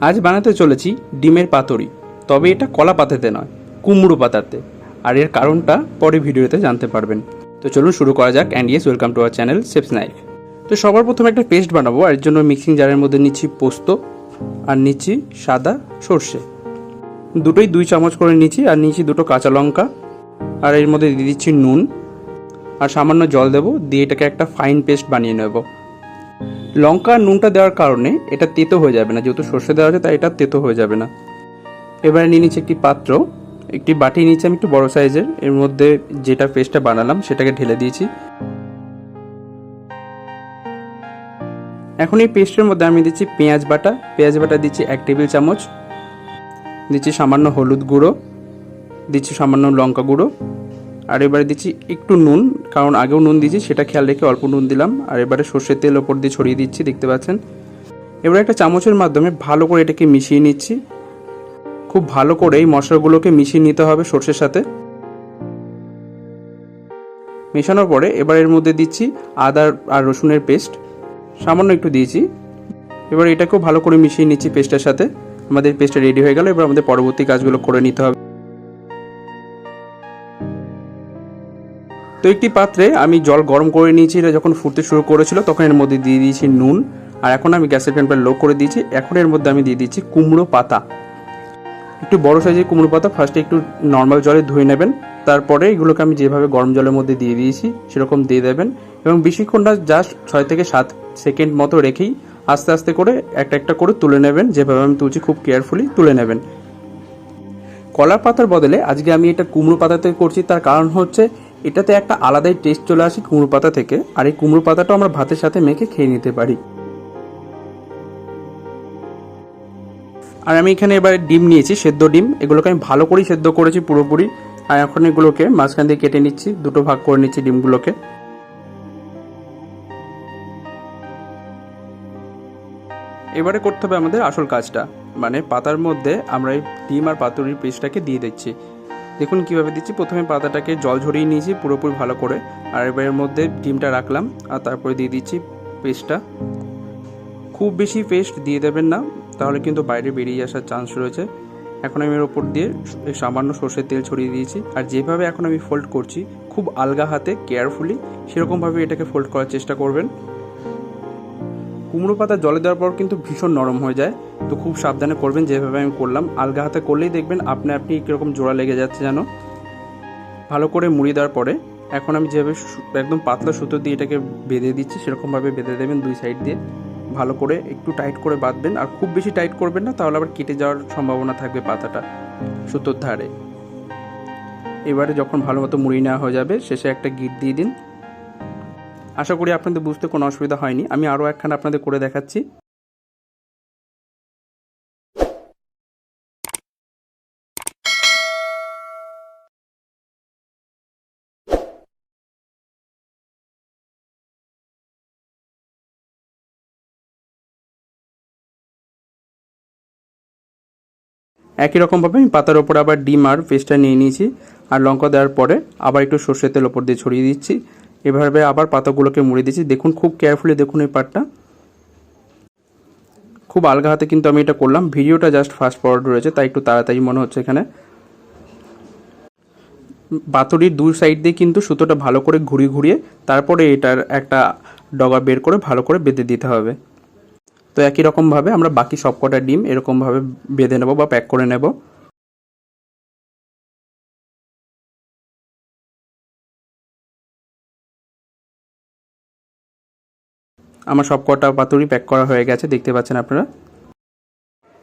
আজ বানাতে চলেছি ডিমের পাতুরি, তবে এটা কলা পাতাতে নয়, কুমড়ো পাতাতে। আর এর কারণটা পরে ভিডিওতে জানতে পারবেন। তো চলুন শুরু করা যাক and yes welcome to our channel chef's knife তো সবার প্রথমে একটা পেস্ট বানাবো, আর এর জন্য মিক্সিং জারের মধ্যে নিচ্ছি পোস্ত, আর নিচ্ছি সাদা সর্ষে। দুটোই দুই চামচ করে নিচ্ছি, আর নিচ্ছি দুটো কাঁচা লঙ্কা, আর এর মধ্যে দিয়ে দিচ্ছি নুন। আর সামান্য জল দেবো, দিয়ে এটাকে একটা ফাইন পেস্ট বানিয়ে নেব। লঙ্কা নুনটা দেওয়ার কারণে এটা তেতো হয়ে যাবে না। যেহেতু সর্ষে দেওয়া আছে, তাই এটা তেতো হয়ে যাবে না। এবারে নিয়ে নিচ্ছি একটি পাত্র। একটি বাটি নিয়েছি আমি একটু বড় সাইজের। এর মধ্যে যেটা পেস্টটা বানালাম, সেটাকে ঢেলে দিয়েছি। এখন এই পেস্টের মধ্যে আমি দিচ্ছি পেঁয়াজ বাটা। পেঁয়াজ বাটা দিচ্ছি এক টেবিল চামচ। দিচ্ছি সামান্য হলুদ গুঁড়ো। দিচ্ছি সামান্য লঙ্কা গুঁড়ো। আর এবারে দিচ্ছি একটু নুন, কারণ আগেও নুন দিয়েছি, সেটা খেয়াল রেখে অল্প নুন দিলাম। আর এবারে সর্ষের তেল ওপর দিয়ে ছড়িয়ে দিচ্ছি, দেখতে পাচ্ছেন? এবারে একটা চামচের মাধ্যমে ভালো করে এটাকে মিশিয়ে নিচ্ছি। খুব ভালো করে এই মশলাগুলোকে মিশিয়ে নিতে হবে সর্ষের সাথে। মেশানোর পরে এবার এর মধ্যে দিচ্ছি আদা আর রসুনের পেস্ট। সামান্য একটু দিয়েছি। এবার এটাকেও ভালো করে মিশিয়ে নিচ্ছি পেস্টের সাথে। আমাদের পেস্টটা রেডি হয়ে গেল, এবার আমাদের পরবর্তী কাজগুলো করে নিতে হবে। তো একটি পাত্রে আমি জল গরম করে নিয়েছি, এটা যখন ফুটতে শুরু করেছিল তখন এর মধ্যে দিয়ে দিয়েছি নুন। আর এখন আমি গ্যাসের ফ্লেমটা লো করে দিয়েছি, এখন এর মধ্যে আমি দিয়ে দিচ্ছি কুমড়ো পাতা। একটু বড় সাইজের কুমড়ো পাতা ফার্স্টে একটু নর্মাল জলে ধুয়ে নেবেন। তারপরে এগুলোকে আমি যেভাবে গরম জলের মধ্যে দিয়ে দিয়েছি, সেরকম দিয়ে দেবেন। এবং বেশিক্ষণটা জাস্ট ছয় থেকে সাত সেকেন্ড মতো রেখেই আস্তে আস্তে করে একটা একটা করে তুলে নেবেন। যেভাবে আমি তুলছি খুব কেয়ারফুলি তুলে নেবেন। কলার পাতার বদলে আজকে আমি এটা কুমড়ো পাতাতে করছি, তার কারণ হচ্ছে এটাতে একটা আলাদাই টেস্ট চলে আসে কুমড়ো পাতা থেকে, আর এই কুমড়ো পাতাটাও আমরা ভাতের সাথে মেখে খেয়ে নিতে পারি। আর আমি এখানে এবারে ডিম নিয়েছি, সেদ্ধ ডিম। এগুলোকে আমি ভালো করেই সেদ্ধ করেছি পুরোপুরি। আর এখন এগুলোকে মাঝখান দিয়ে কেটে নিচ্ছি, দুটো ভাগ করে নিচ্ছি ডিমগুলোকে। এবারে করতে হবে আমাদের আসল কাজটা মানে পাতার মধ্যে আমরা এই ডিম আর পাতুরির পেস্টটাকে দিয়ে দিচ্ছি। দেখুন কীভাবে দিচ্ছি। প্রথমে পাতাটাকে জল ঝরিয়ে নিয়েছি, পুরোপুরি ভালো করে। আর এবার এর মধ্যে ডিমটা রাখলাম, আর তারপরে দিয়ে দিচ্ছি পেস্টটা। খুব বেশি পেস্ট দিয়ে দেবেন না, তাহলে কিন্তু বাইরে বেরিয়ে আসার চান্স রয়েছে। এখন আমি এর ওপর দিয়ে সামান্য সর্ষের তেল ছড়িয়ে দিয়েছি। আর যেভাবে এখন আমি ফোল্ড করছি, খুব আলগা হাতে কেয়ারফুলি সেরকমভাবে এটাকে ফোল্ড করার চেষ্টা করবেন। কুমড়ো পাতা জলে দেওয়ার পর কিন্তু ভীষণ নরম হয়ে যায়। তো খুব সাবধানে করবেন, যেভাবে আমি করলাম। আলগা হাতে করলেই দেখবেন আপনি আপনি কীরকম জোড়া লেগে যাচ্ছে যেন। ভালো করে মুড়ি দেওয়ার পরে এখন আমি যেভাবে একদম পাতলা সুতো দিয়ে এটাকে বেঁধে দিচ্ছি, সেরকমভাবে বেঁধে দেবেন দুই সাইড দিয়ে। ভালো করে একটু টাইট করে বাঁধবেন। আর খুব বেশি টাইট করবেন না, তাহলে আবার কেটে যাওয়ার সম্ভাবনা থাকবে পাতাটা সুতোর ধারে। এবারে যখন ভালো মতো মুড়ি নেওয়া হয়ে যাবে, শেষে একটা গিট দিয়ে দিন। আশা করি আপনাদের বুঝতে কোনো অসুবিধা হয়নি। আমি আরও একখানা আপনাদের করে দেখাচ্ছি। একই রকমভাবে আমি পাতার ওপর আবার ডিম আর পেস্টটা নিয়ে নিয়েছি। আর লঙ্কা দেওয়ার পরে আবার একটু সর্ষের তেল ওপর দিয়ে ছড়িয়ে দিচ্ছি। এভাবে আবার পাতাগুলোকে মুড়ে দিচ্ছি দেখুন, খুব কেয়ারফুলি দেখুন এই পার্টটা খুব আলগা হাতে কিন্তু আমি এটা করলাম। ভিডিওটা জাস্ট ফাস্ট ফরওয়ার্ড রয়েছে, তাই একটু তাড়াতাড়ি মনে হচ্ছে এখানে। বাতুরির দুই সাইড দিয়ে কিন্তু সুতোটা ভালো করে ঘুরিয়ে ঘুরিয়ে তারপরে এটার একটা ডগা বের করে ভালো করে বেঁধে দিতে হবে। তো একই রকমভাবে আমরা বাকি সবকটা ডিম এরকমভাবে বেঁধে নেব বা প্যাক করে নেব। আমার সব কটা পাতুরি প্যাক করা হয়ে গেছে, দেখতে পাচ্ছেন আপনারা।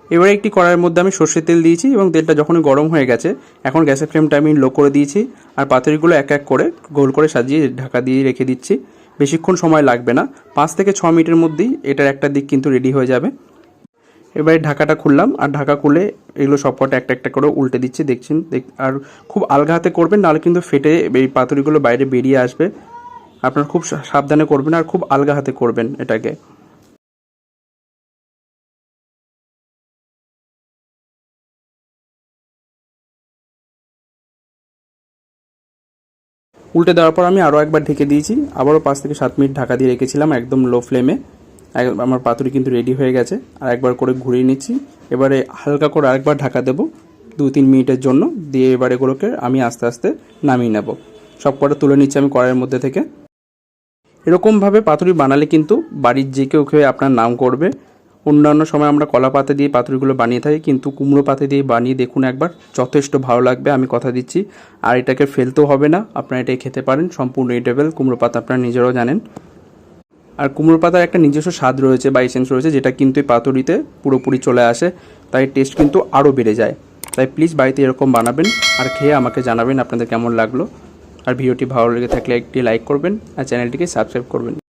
এবারে একটি কড়াইয়ের মধ্যে আমি সর্ষের তেল দিয়েছি এবং তেলটা যখনই গরম হয়ে গেছে, এখন গ্যাসের ফ্লেমটা আমি লো করে দিয়েছি আর পাতুরিগুলো এক এক করে গোল করে সাজিয়ে ঢাকা দিয়ে রেখে দিচ্ছি। বেশিক্ষণ সময় লাগবে না, পাঁচ থেকে ছ মিনিটের মধ্যেই এটার একটা দিক কিন্তু রেডি হয়ে যাবে। এবারে ঢাকাটা খুললাম আর ঢাকা খুলে এগুলো সবকটা একটা একটা করে উল্টে দিচ্ছি, দেখছেন? দেখ, আর খুব আলগা হাতে করবেন, নাহলে কিন্তু ফেটে এই পাতুরিগুলো বাইরে বেরিয়ে আসবে। আপনার খুব সাবধানে করবেন আর খুব আলগা হাতে করবেন এটাকে। উল্টে দেওয়ার পর আমি আরও একবার ঢেকে দিয়েছি। আবারও পাঁচ থেকে সাত মিনিট ঢাকা দিয়ে রেখেছিলাম একদম লো ফ্লেমে। আমার পাতুরি কিন্তু রেডি হয়ে গেছে। আর একবার করে ঘুরিয়ে নিচ্ছি। এবারে হালকা করে আরেকবার ঢাকা দেবো দু তিন মিনিটের জন্য। দিয়ে এবারে এগুলোকে আমি আস্তে আস্তে নামিয়ে নেব। সব কটা তুলে নিচ্ছি আমি কড়াইয়ের মধ্যে থেকে। এরকমভাবে পাতুরি বানালে কিন্তু বাড়ির যে কেউ খেয়ে আপনার নাম করবে। অন্যান্য সময় আমরা কলা পাতা দিয়ে পাতুরিগুলো বানিয়ে থাকি, কিন্তু কুমড়ো পাতা দিয়ে বানিয়ে দেখুন একবার, যথেষ্ট ভালো লাগবে, আমি কথা দিচ্ছি। আর এটাকে ফেলতেও হবে না, আপনারা এটাই খেতে পারেন, সম্পূর্ণ ইটেবল কুমড়ো পাতা আপনারা নিজেরাও জানেন। আর কুমড়ো পাতার একটা নিজস্ব স্বাদ রয়েছে বা এসেন্স রয়েছে, যেটা কিন্তু এই পাতুরিতে পুরোপুরি চলে আসে, তাই টেস্ট কিন্তু আরও বেড়ে যায়। তাই প্লিজ বাড়িতে এরকম বানাবেন, আর খেয়ে আমাকে জানাবেন আপনাদের কেমন লাগল। আর ভিডিওটি ভালো লেগে থাকলে একটি লাইক করবেন আর চ্যানেলটিকে সাবস্ক্রাইব করবেন।